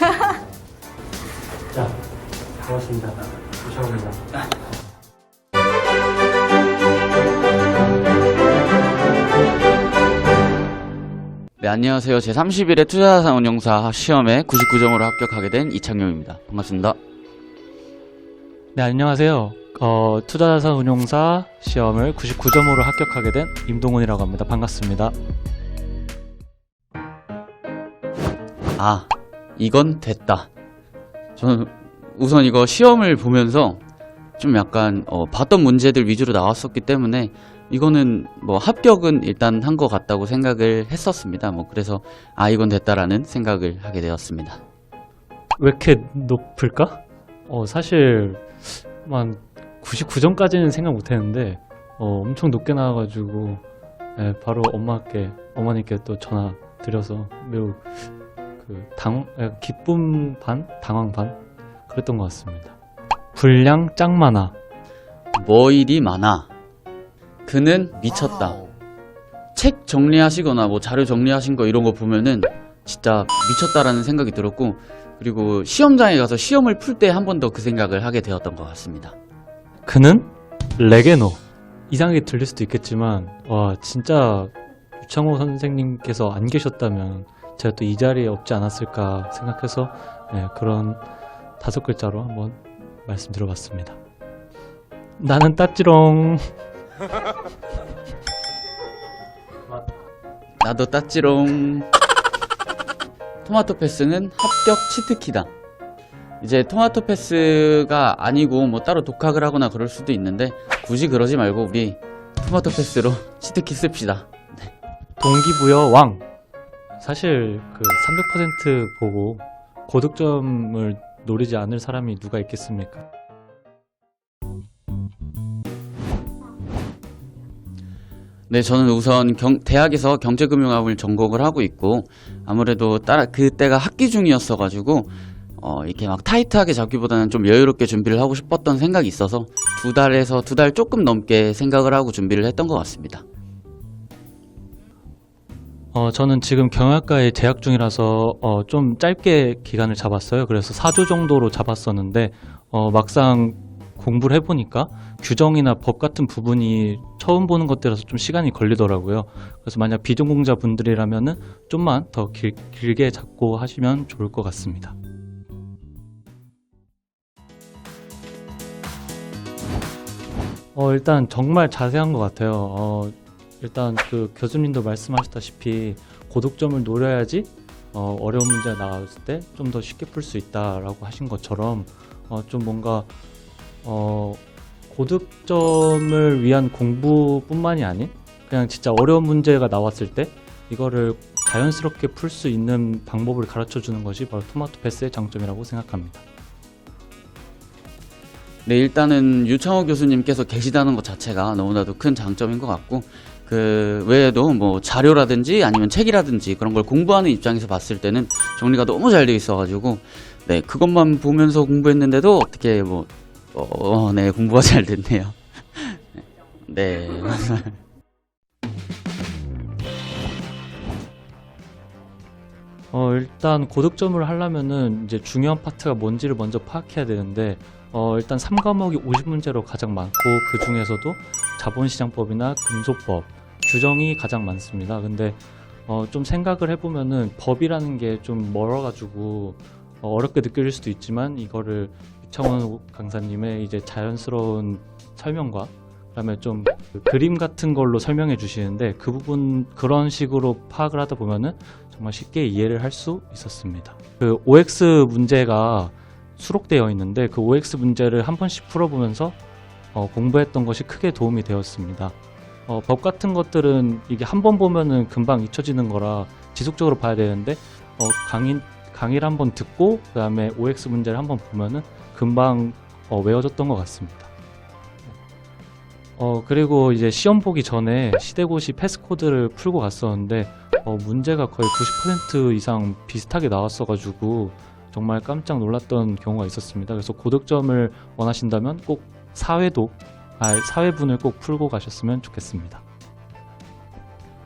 자, 고맙습니다. 오셔옵니다. 네, 안녕하세요. 제31회 투자자산 운용사 시험에 99점으로 합격하게 된 이창용입니다. 반갑습니다. 네, 안녕하세요. 어, 투자자산 운용사 시험을 99점으로 합격하게 된 임동훈이라고 합니다. 반갑습니다. 아, 이건 됐다. 저는 우선 이거 시험을 보면서 좀 약간 어, 봤던 문제들 위주로 나왔었기 때문에 이거는 뭐 합격은 일단 한 것 같다고 생각을 했었습니다. 뭐 그래서 아 이건 됐다라는 생각을 하게 되었습니다. 왜 이렇게 높을까? 어, 사실 한 99점까지는 생각 못 했는데 어, 엄청 높게 나와가지고 예, 바로 엄마께 어머니께 또 전화 드려서 매우 그 당, 예, 기쁨 반 당황 반 그랬던 것 같습니다. 분량 짱 많아. 뭐 일이 많아. 그는 미쳤다. 책 정리하시거나 뭐 자료 정리하신 거 이런 거 보면은 진짜 미쳤다라는 생각이 들었고 그리고 시험장에 가서 시험을 풀 때 한 번 더 그 생각을 하게 되었던 것 같습니다. 그는 레게노. 이상하게 들릴 수도 있겠지만 와 진짜 유창호 선생님께서 안 계셨다면 제가 또 이 자리에 없지 않았을까 생각해서 네, 그런 다섯 글자로 한번 말씀드려봤습니다. 나는 따찌롱. 나도 따찌롱. 토마토 패스는 합격 치트키다. 이제 토마토 패스가 아니고 뭐 따로 독학을 하거나 그럴 수도 있는데 굳이 그러지 말고 우리 토마토 패스로 치트키 씁시다. 동기부여 왕. 사실 그 300% 보고 고득점을 노리지 않을 사람이 누가 있겠습니까? 네, 저는 우선 경- 대학에서 경제금융학을 전공을 하고 있고 아무래도 따라 그때가 학기 중이었어 가지고 어, 이렇게 막 타이트하게 잡기보다는 좀 여유롭게 준비를 하고 싶었던 생각이 있어서 두 달에서 두 달 조금 넘게 생각을 하고 준비를 했던 것 같습니다. 어, 저는 지금 경영학과에 재학 중이라서 어, 좀 짧게 기간을 잡았어요. 그래서 4주 정도로 잡았었는데 어, 막상 공부를 해보니까 규정이나 법 같은 부분이 처음 보는 것들이라서 좀 시간이 걸리더라고요. 그래서 만약 비전공자 분들이라면은 좀만 더 길, 길게 잡고 하시면 좋을 것 같습니다. 어, 일단 정말 자세한 것 같아요. 어, 일단 그 교수님도 말씀하셨다시피 고득점을 노려야지 어, 어려운 문제가 나왔을 때 좀 더 쉽게 풀 수 있다라고 하신 것처럼 어, 좀 뭔가 어, 고득점을 위한 공부뿐만이 아닌 그냥 진짜 어려운 문제가 나왔을 때 이거를 자연스럽게 풀 수 있는 방법을 가르쳐 주는 것이 바로 토마토 패스의 장점이라고 생각합니다. 네, 일단은 유창호 교수님께서 계시다는 것 자체가 너무나도 큰 장점인 것 같고 그 외에도 뭐 자료라든지 아니면 책이라든지 그런 걸 공부하는 입장에서 봤을 때는 정리가 너무 잘 돼 있어가지고 네 그것만 보면서 공부했는데도 어떻게 뭐 어, 네 공부가 잘 됐네요. 네. 어, 일단 고득점을 하려면은 이제 중요한 파트가 뭔지를 먼저 파악해야 되는데 어, 일단 3과목이 50문제로 가장 많고 그 중에서도 자본시장법이나 금소법 규정이 가장 많습니다. 근데 어, 좀 생각을 해보면은 법이라는 게 좀 멀어가지고 어, 어렵게 느껴질 수도 있지만 이거를 유창원 강사님의 이제 자연스러운 설명과 그다음에 좀그 그림 같은 걸로 설명해 주시는데 그 부분 그런 식으로 파악을 하다 보면은 정말 쉽게 이해를 할 수 있었습니다. 그 OX 문제가 수록되어 있는데 그 OX 문제를 한 번씩 풀어보면서 어, 공부했던 것이 크게 도움이 되었습니다. 어, 법 같은 것들은 이게 한 번 보면은 금방 잊혀지는 거라 지속적으로 봐야 되는데 어, 강의 강의를 한 번 듣고 그다음에 OX 문제를 한 번 보면은 금방 어, 외워졌던 것 같습니다. 어 그리고 이제 시험 보기 전에 시대고시 패스코드를 풀고 갔었는데 어, 문제가 거의 90% 이상 비슷하게 나왔어가지고 정말 깜짝 놀랐던 경우가 있었습니다. 그래서 고득점을 원하신다면 꼭 사회도 아, 사회분을 꼭 풀고 가셨으면 좋겠습니다.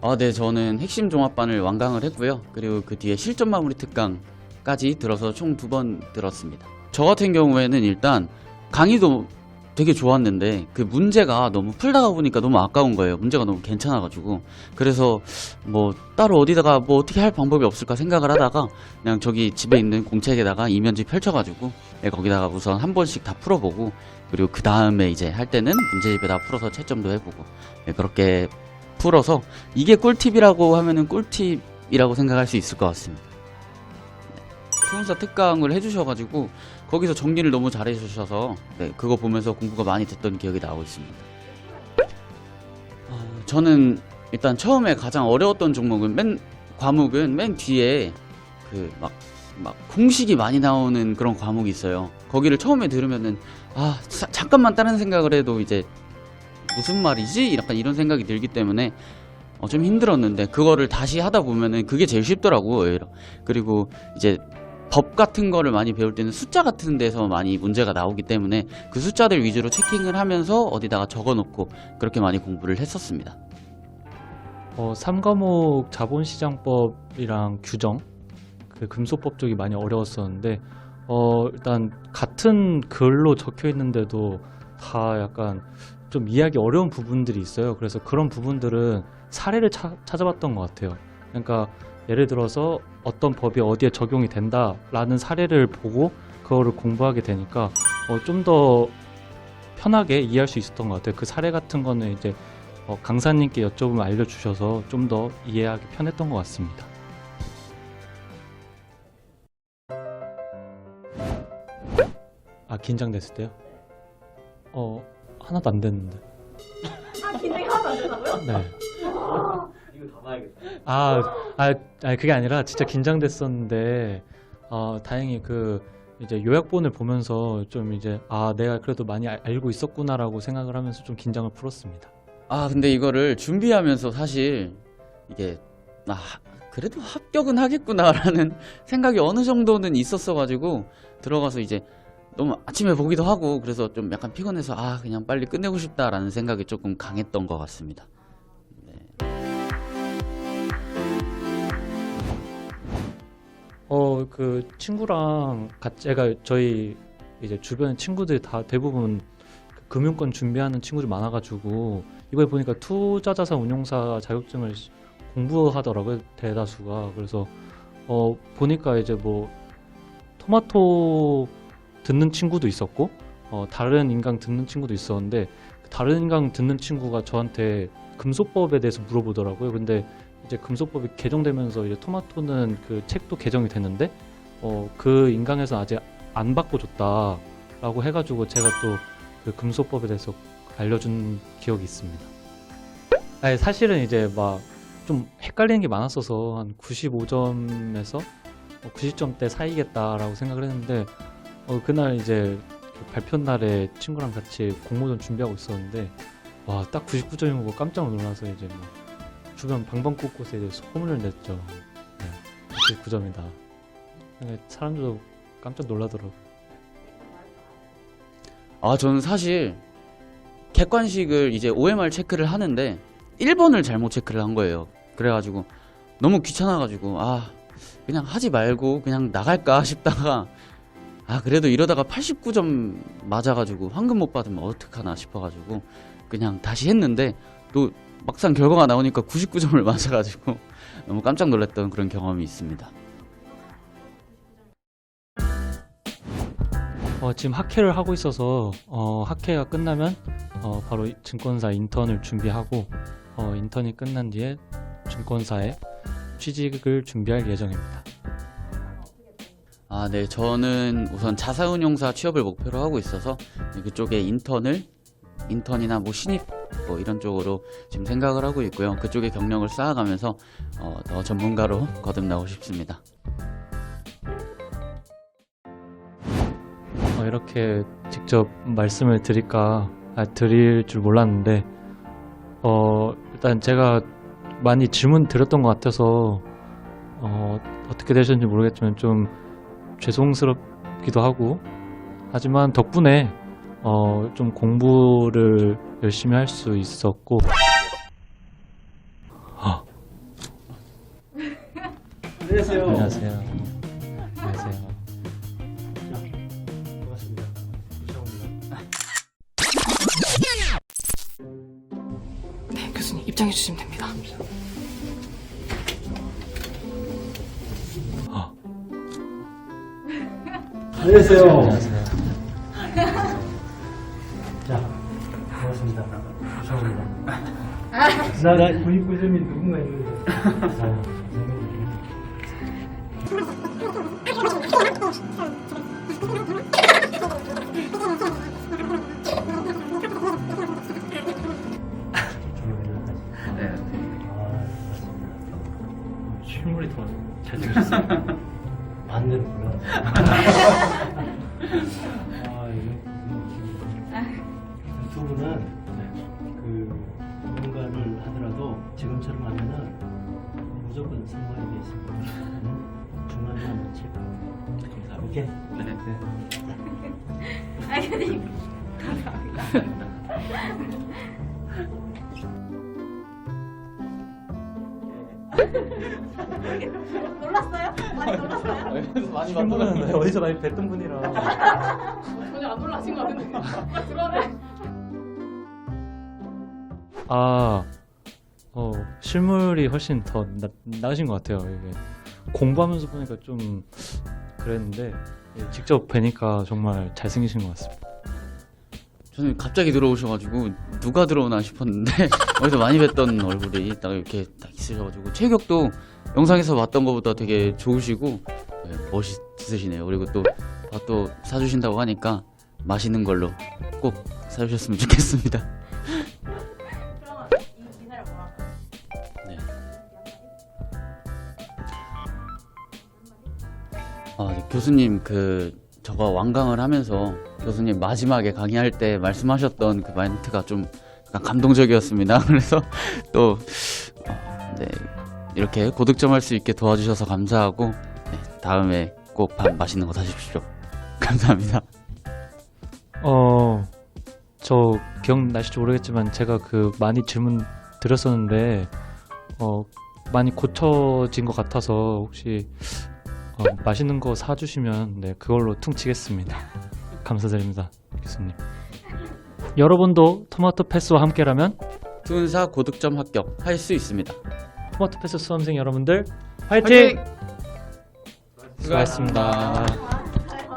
아, 네, 저는 핵심 종합반을 완강을 했고요. 그리고 그 뒤에 실전 마무리 특강 강의까지 들어서 총 두 번 들었습니다. 저 같은 경우에는 일단 강의도 되게 좋았는데 그 문제가 너무 풀다가 보니까 너무 아까운 거예요. 문제가 너무 괜찮아가지고 그래서 뭐 따로 어디다가 뭐 어떻게 할 방법이 없을까 생각을 하다가 그냥 저기 집에 있는 공책에다가 이면지 펼쳐가지고 예, 거기다가 우선 한 번씩 다 풀어보고 그리고 그 다음에 이제 할 때는 문제집에다 풀어서 채점도 해보고 예, 그렇게 풀어서 이게 꿀팁이라고 하면은 꿀팁이라고 생각할 수 있을 것 같습니다. 네. 투혼사 특강을 해주셔가지고 거기서 정리를 너무 잘해주셔서 네, 그거 보면서 공부가 많이 됐던 기억이 나고 있습니다. 어, 저는 일단 처음에 가장 어려웠던 종목은 맨 과목은 맨 뒤에 그막 막 공식이 많이 나오는 그런 과목이 있어요. 거기를 처음에 들으면은 아 자- 잠깐만 다른 생각을 해도 이제 무슨 말이지? 약간 이런 생각이 들기 때문에 어, 좀 힘들었는데 그거를 다시 하다 보면은 그게 제일 쉽더라고요. 그리고 이제 법 같은 거를 많이 배울 때는 숫자 같은 데서 많이 문제가 나오기 때문에 그 숫자들 위주로 체킹을 하면서 어디다가 적어 놓고 그렇게 많이 공부를 했었습니다. 어, 3과목 자본시장법이랑 규정, 그 금소법 쪽이 많이 어려웠었는데, 어, 일단 같은 글로 적혀 있는데도 다 약간 좀 이해하기 어려운 부분들이 있어요. 그래서 그런 부분들은 사례를 차- 찾아봤던 것 같아요. 그러니까 예를 들어서 어떤 법이 어디에 적용이 된다라는 사례를 보고 그거를 공부하게 되니까 어, 좀 더 편하게 이해할 수 있었던 것 같아요. 그 사례 같은 거는 이제 어, 강사님께 여쭤보면 알려주셔서 좀 더 이해하기 편했던 것 같습니다. 아 긴장됐을 때요? 어 하나도 안 됐는데. 아, 긴장이 하나도 안 된다고요? 네. 이거 다 봐야겠다. 아, 아, 아니, 그게 아니라 진짜 긴장됐었는데, 어, 다행히 그, 이제 요약본을 보면서 좀 이제, 아, 내가 그래도 많이 알- 알고 있었구나라고 생각을 하면서 좀 긴장을 풀었습니다. 아 근데 이거를 준비하면서 사실 이게 아 그래도 합격은 하겠구나라는 생각이 어느 정도는 있었어가지고 들어가서 이제 너무 아침에 보기도 하고 그래서 좀 약간 피곤해서 아 그냥 빨리 끝내고 싶다라는 생각이 조금 강했던 것 같습니다. 어, 그 친구랑 같이, 제가 저희 이제 주변 친구들 다 대부분 그 금융권 준비하는 친구들 많아가지고, 이번에 보니까 투자자산 운용사 자격증을 시- 공부하더라고요, 대다수가. 그래서, 어, 보니까 이제 뭐, 토마토 듣는 친구도 있었고, 어, 다른 인강 듣는 친구도 있었는데, 그 다른 인강 듣는 친구가 저한테 금소법에 대해서 물어보더라고요. 근데 이제 금소법이 개정되면서 이제 토마토는 그 책도 개정이 됐는데 어 그 인강에서 아직 안 바꿔줬다라고 해가지고 제가 또 그 금소법에 대해서 알려준 기억이 있습니다. 아니 사실은 이제 막 좀 헷갈리는 게 많았어서 한 95점에서 90점대 사이겠다라고 생각을 했는데 어 그날 이제 그 발표 날에 친구랑 같이 공모전 준비하고 있었는데 와 딱 99점인 거 깜짝 놀라서 이제 뭐 주변 방방 곳곳에 이제 소문을 냈죠. 네, 99점이다. 사람들도 깜짝 놀라더라고. 아, 저는 사실 객관식을 이제 OMR 체크를 하는데 1번을 잘못 체크를 한 거예요. 그래가지고 너무 귀찮아가지고 아 그냥 하지 말고 그냥 나갈까 싶다가 아 그래도 이러다가 89점 맞아가지고 황금 못 받으면 어떡하나 싶어가지고 그냥 다시 했는데 또 막상 결과가 나오니까 99점을 맞아가지고 너무 깜짝 놀랐던 그런 경험이 있습니다. 어, 지금 학회를 하고 있어서 어, 학회가 끝나면 어, 바로 이 증권사 인턴을 준비하고 어, 인턴이 끝난 뒤에 증권사에 취직을 준비할 예정입니다. 아, 네. 저는 우선 자사운용사 취업을 목표로 하고 있어서 그쪽에 인턴을 인턴이나 뭐 신입 뭐 이런 쪽으로 지금 생각을 하고 있고요. 그쪽에 경력을 쌓아가면서 어, 더 전문가로 거듭나고 싶습니다. 어, 이렇게 직접 말씀을 드릴까 아, 드릴 줄 몰랐는데 어, 일단 제가 많이 질문 드렸던 것 같아서 어, 어떻게 되셨는지 모르겠지만 좀 죄송스럽기도 하고 하지만 덕분에 어, 좀 공부를 열심히 할 수 있었고 안녕하세요. 안녕하세요. 안녕하세요. 반갑습니다. 네, 교수님 입장해 주시면 됩니다. 안녕하세요. 자, 반갑습니다. 조성입니다. 나나 99점이 누군가 있는데. 오케이? 네. 아니 놀랐어요? 많이 놀랐어요? 많이 실물은 어디서 많이 뵀던 분이라. 전혀 안 놀라신 거 같은데. 그러네. 아, 어, 실물이 훨씬 더 나, 나으신 것 같아요. 이게 공부하면서 보니까 좀 그랬는데 예, 직접 뵈니까 정말 잘생기신 것 같습니다. 저는 갑자기 들어오셔가지고 누가 들어오나 싶었는데 어디서 많이 뵀던 얼굴이 딱 이렇게 딱 있으셔가지고 체격도 영상에서 봤던 것보다 되게 좋으시고 네, 멋있으시네요. 그리고 또밥또 사주신다고 하니까 맛있는 걸로 꼭 사주셨으면 좋겠습니다. 아, 네, 교수님 그 저가 완강을 하면서 교수님 마지막에 강의할 때 말씀하셨던 그 멘트가 좀 약간 감동적이었습니다. 그래서 또 어, 네, 이렇게 고득점 할 수 있게 도와주셔서 감사하고 네, 다음에 꼭 밥 맛있는 거 사십시오. 감사합니다. 어, 저 기억나실지 모르겠지만 제가 그 많이 질문 드렸었는데 어, 많이 고쳐진 것 같아서 혹시 어, 맛있는 거 사주시면 네, 그걸로 퉁치겠습니다. 감사드립니다, 교수님. 여러분도 토마토 패스와 함께라면 투은사 고득점 합격 할 수 있습니다. 토마토 패스 수험생 여러분들 화이팅! 수고하셨습니다. 아,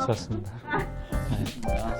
수고하셨습니다. 네.